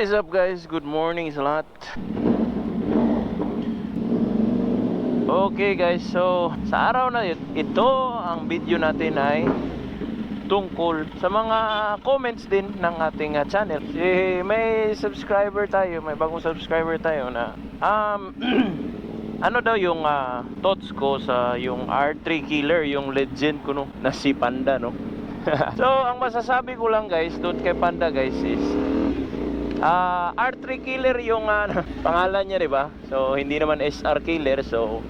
What is up guys? Good morning sa lahat. Okay guys, so sa araw na it- ito, ang video natin ay tungkol sa mga comments din ng ating uh, channel. Si may subscriber tayo, may bagong subscriber tayo na um ano daw yung ah, thoughts ko sa yung R3 killer, yung legend ko no, na si Panda no. so, ang masasabi ko lang guys, doon kay Panda guys is Ah, R3 Killer yung ah, pangalan niya, 'di ba? So hindi naman SR Killer. So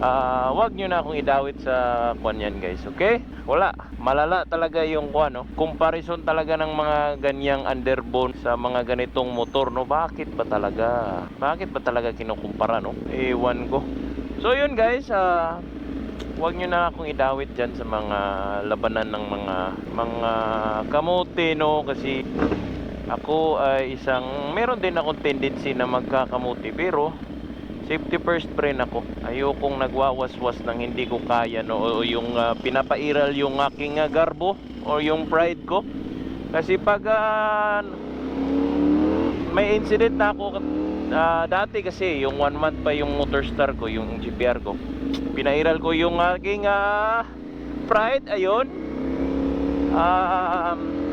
ah, wag niyo na akong idawit sa kwan yan, guys. Okay? Wala. Malala talaga yung kwan, no? Comparison talaga ng mga ganyang underbone sa mga ganitong motor, no? Bakit ba talaga? Bakit ba talaga kinukumpara, no? Ewan ko. So yun, guys, ah Huwag nyo na akong idawit dyan sa mga labanan ng mga mga kamote no kasi ako ay isang meron din akong tendency na magkakamuti pero safety first friend ako. Ayokong nagwawaswas ng hindi ko kaya no? O yung ah, pinapairal yung aking ah, garbo o yung pride ko. Kasi pag ah, may incident na ako ah, dati kasi yung one month pa yung motor star ko yung GPR ko pinairal ko yung aking ah, pride. Ayun. Um,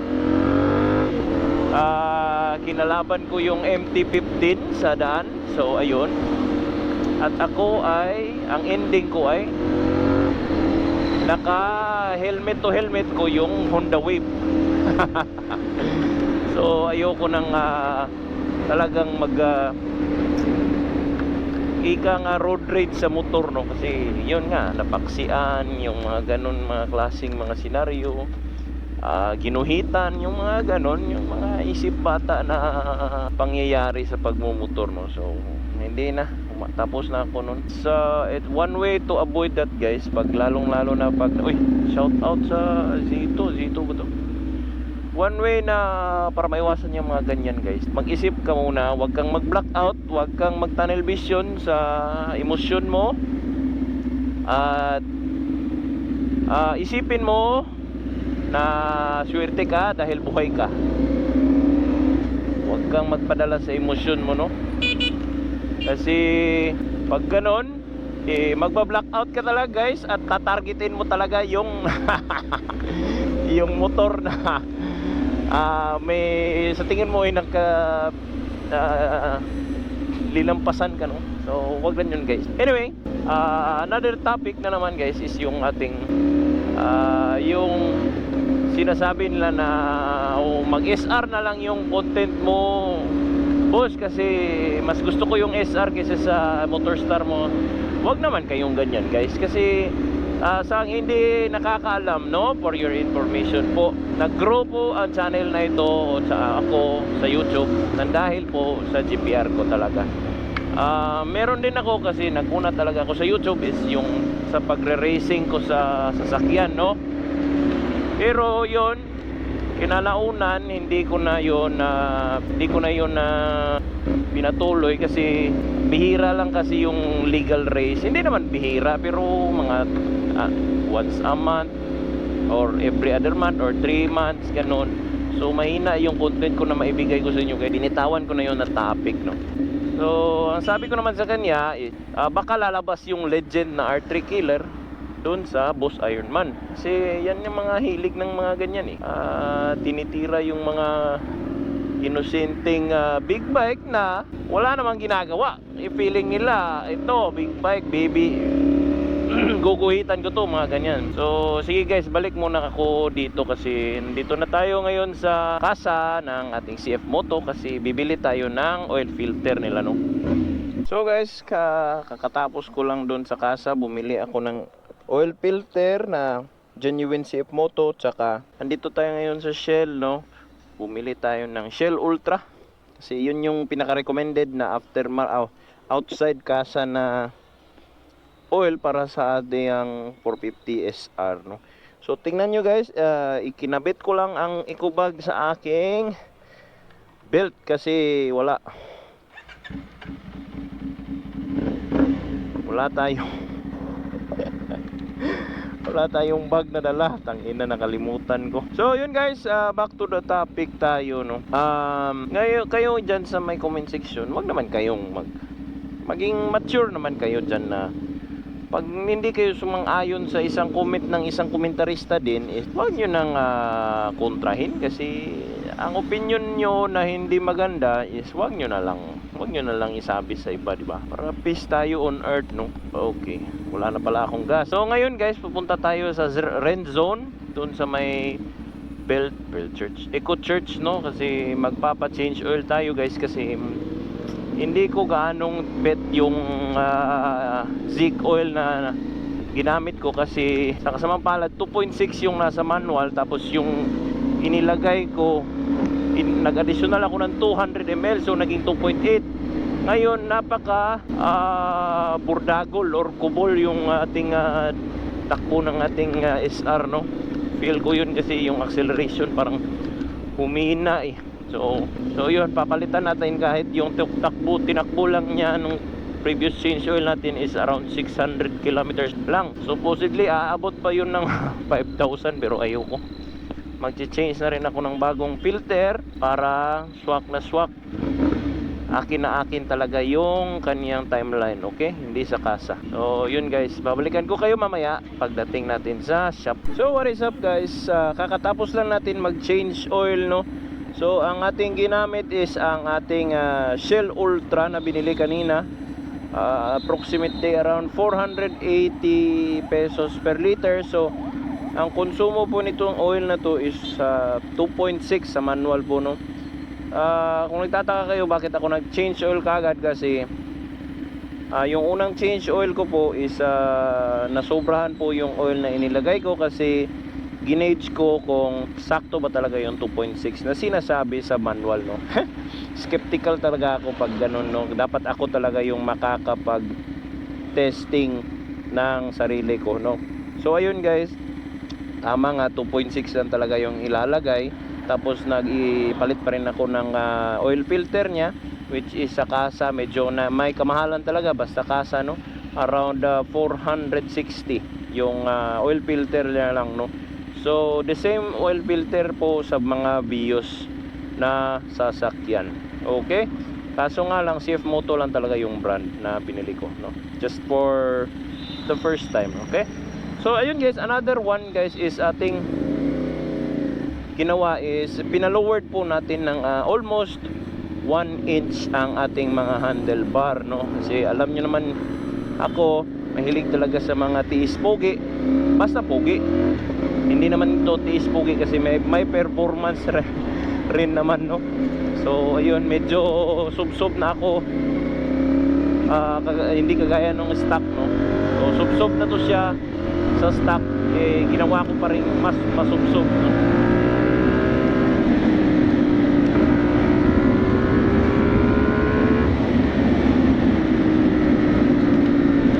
Ah, kinalaban ko yung MT-15 sa daan. So ayun. At ako ay ang ending ko ay naka helmet to helmet ko yung Honda Wave. so ayoko nang ah, talagang mag ah, ika nga road rage sa motor no kasi yun nga napaksian yung mga ganun mga klasing mga senaryo ah, ginuhitan yung mga ganon yung mga isip bata na pangyayari sa pagmumotor no? So hindi na. Tapos na ako nun. So it one way to avoid that guys pag lalong lalo na pag uy shout out sa Zito Zito ba to? One way na para maiwasan yung mga ganyan guys mag-isip ka muna wag kang mag-blackout wag kang mag-tunnel vision sa emosyon mo. At ah, isipin mo na swerte ka dahil buhay ka. Huwag kang magpadala sa emosyon mo, no? Kasi pag ganon, eh, magba-blackout ka talaga guys at tatargetin mo talaga yung yung motor na ah, may sa tingin mo ay nagka ah, lilampasan ka no so wag lang yun guys anyway ah, another topic na naman guys is yung ating ah, yung sinasabi nila na oh, mag-SR na lang yung content mo boss kasi mas gusto ko yung SR kaysa sa Motorstar mo. Wag naman kayong ganyan guys kasi ah, sa hindi nakakaalam no for your information po nag-grow po ang channel na ito sa ako sa YouTube nang dahil po sa GPR ko talaga. Ah, meron din ako kasi naguna talaga ako sa YouTube is yung sa pagre-racing ko sa sasakyan no pero yon kinalaunan hindi ko na yon na hindi ko na yon na pinatuloy kasi bihira lang kasi yung legal race. Hindi naman bihira pero mga ah, once a month or every other month or 3 months ganun. So mahina yung content ko na maibigay ko sa inyo kaya binitawan ko na yon na topic no? So ang sabi ko naman sa kanya is, ah, baka lalabas yung legend na R3 killer doon sa Boss Ironman. Kasi yan yung mga hilig ng mga ganyan eh. Ah, tinitira yung mga inosenteng ah, big bike na wala namang ginagawa. I-feeling nila, ito, big bike, baby. guguhitan ko to mga ganyan so sige guys balik muna ako dito kasi nandito na tayo ngayon sa kasa ng ating CF Moto kasi bibili tayo ng oil filter nila no so guys ka kakatapos ko lang doon sa kasa bumili ako ng oil filter na genuine CF Moto tsaka andito tayo ngayon sa Shell no? Bumili tayo ng Shell Ultra. Kasi yun yung pinaka-recommended na after oh, outside kasa na oil para sa ating 450 SR no. So tingnan nyo guys, ah, ikinabit ko lang ang ikubag sa aking belt kasi wala. Wala tayo Wala tayong bag na dala. Tangina nakalimutan ko. So yun guys, ah, back to the topic tayo no. Um, ngayon kayo diyan sa may comment section, wag naman kayong mag maging mature naman kayo diyan na pag hindi kayo sumang-ayon sa isang comment ng isang komentarista din, is wag nyo nang ah, kontrahin kasi ang opinion nyo na hindi maganda is wag nyo na lang wag nyo na lang isabi sa iba, di ba? Para peace tayo on earth, no? Okay. Wala na pala akong gas. So ngayon guys, pupunta tayo sa Rent Zone doon sa may Belt Belt Church, Eco Church, no? Kasi magpapa-change oil tayo guys kasi hindi ko gaanong bet yung ah, Zik oil na ginamit ko kasi sa kasamang palad 2.6 yung nasa manual tapos yung inilagay ko nag-additional ako ng 200 ml so naging 2.8 ngayon napaka ah, burdagol or kubol yung ating ah, takbo ng ating ah, SR no? Feel ko yun kasi yung acceleration parang humina eh. So so yun papalitan natin kahit yung takbo tinakbo lang niya nung previous change oil natin is around 600 kilometers lang. Supposedly aabot pa yun ng 5,000 pero ayoko magche-change na rin ako ng bagong filter para swak na swak. Akin na akin talaga yung kaniyang timeline okay? Hindi sa kasa. So yun guys babalikan ko kayo mamaya pagdating natin sa shop. So what is up guys? Ah, kakatapos lang natin mag change oil no? So ang ating ginamit is ang ating ah, Shell Ultra na binili kanina. Ah, approximately around 480 pesos per liter. So ang konsumo po nitong oil na to is ah, 2.6 sa manual po no? Ah, kung nagtataka kayo bakit ako nag-change oil kagad kasi ah, yung unang change oil ko po is ah, nasobrahan po yung oil na inilagay ko kasi ginage ko kung sakto ba talaga yung 2.6 na sinasabi sa manual no? Skeptical talaga ako pag ganun no? Dapat ako talaga yung makakapag testing ng sarili ko no? So ayun guys tama nga 2.6 lang talaga yung ilalagay. Tapos nag-ipalit pa rin ako ng ah, oil filter niya which is sa kasa medyo na may kamahalan talaga basta kasa no? Around ah, 460 yung ah, oil filter niya lang no? So the same oil filter po sa mga Vios na sasakyan. Okay? Kaso nga lang CF Moto lang talaga yung brand na pinili ko no? Just for the first time okay so ayun guys another one guys is ating ginawa is pinalowered po natin ng ah, almost 1 inch ang ating mga handlebar no? Kasi alam nyo naman ako mahilig talaga sa mga tiis pogi. Basta pogi. Hindi naman ito tiis pogi kasi may, may performance rin, naman no? So ayun medyo sub-sub na ako. Ah, kaga- hindi kagaya nung stock no? So sub-sub na to siya sa stock eh ginawa ko pa rin mas masub-sub no?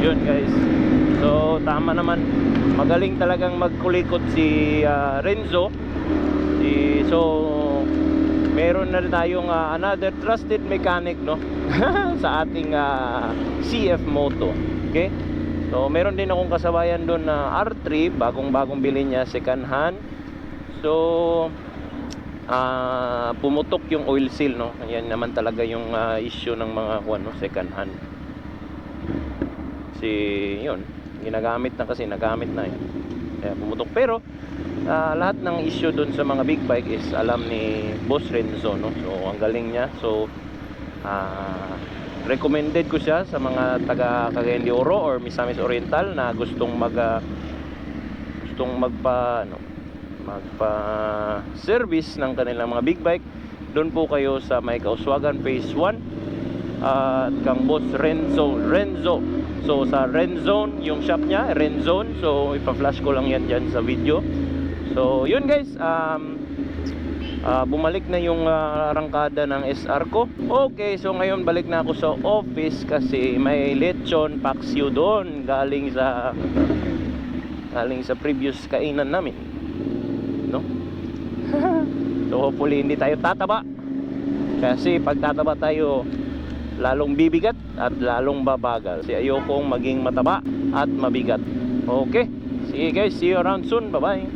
yun guys. So tama naman. Magaling talagang magkulikot si ah, Renzo. Si, so meron na tayong ah, another trusted mechanic no? Sa ating ah, CF Moto. Okay so meron din akong kasabayan doon na R3 bagong bagong bili niya second hand. So ah pumutok yung oil seal no? Yan naman talaga yung ah, issue ng mga kuwan no second hand. Kasi yun ginagamit na kasi nagamit na yun kaya pumutok. Pero ah, lahat ng issue dun sa mga big bike is alam ni Boss Renzo no? So ang galing niya. So ah, recommended ko siya sa mga taga Cagayan de Oro or Misamis Oriental na gustong mag ah, gustong magpa ano magpa service ng kanilang mga big bike. Doon po kayo sa may Kauswagan Phase 1 at kang boss Renzo Renzo. So sa Renzone yung shop niya Renzone. So ipa-flash ko lang yan dyan sa video. So yun guys um, ah, bumalik na yung ah, arangkada ng SR ko. Okay so ngayon balik na ako sa office kasi may lechon paksiw doon galing sa galing sa previous kainan namin no? So hopefully hindi tayo tataba. Kasi pag tataba tayo lalong bibigat at lalong babagal. Kasi ayokong maging mataba at mabigat. Okay Sige guys, see you around soon. Bye-bye.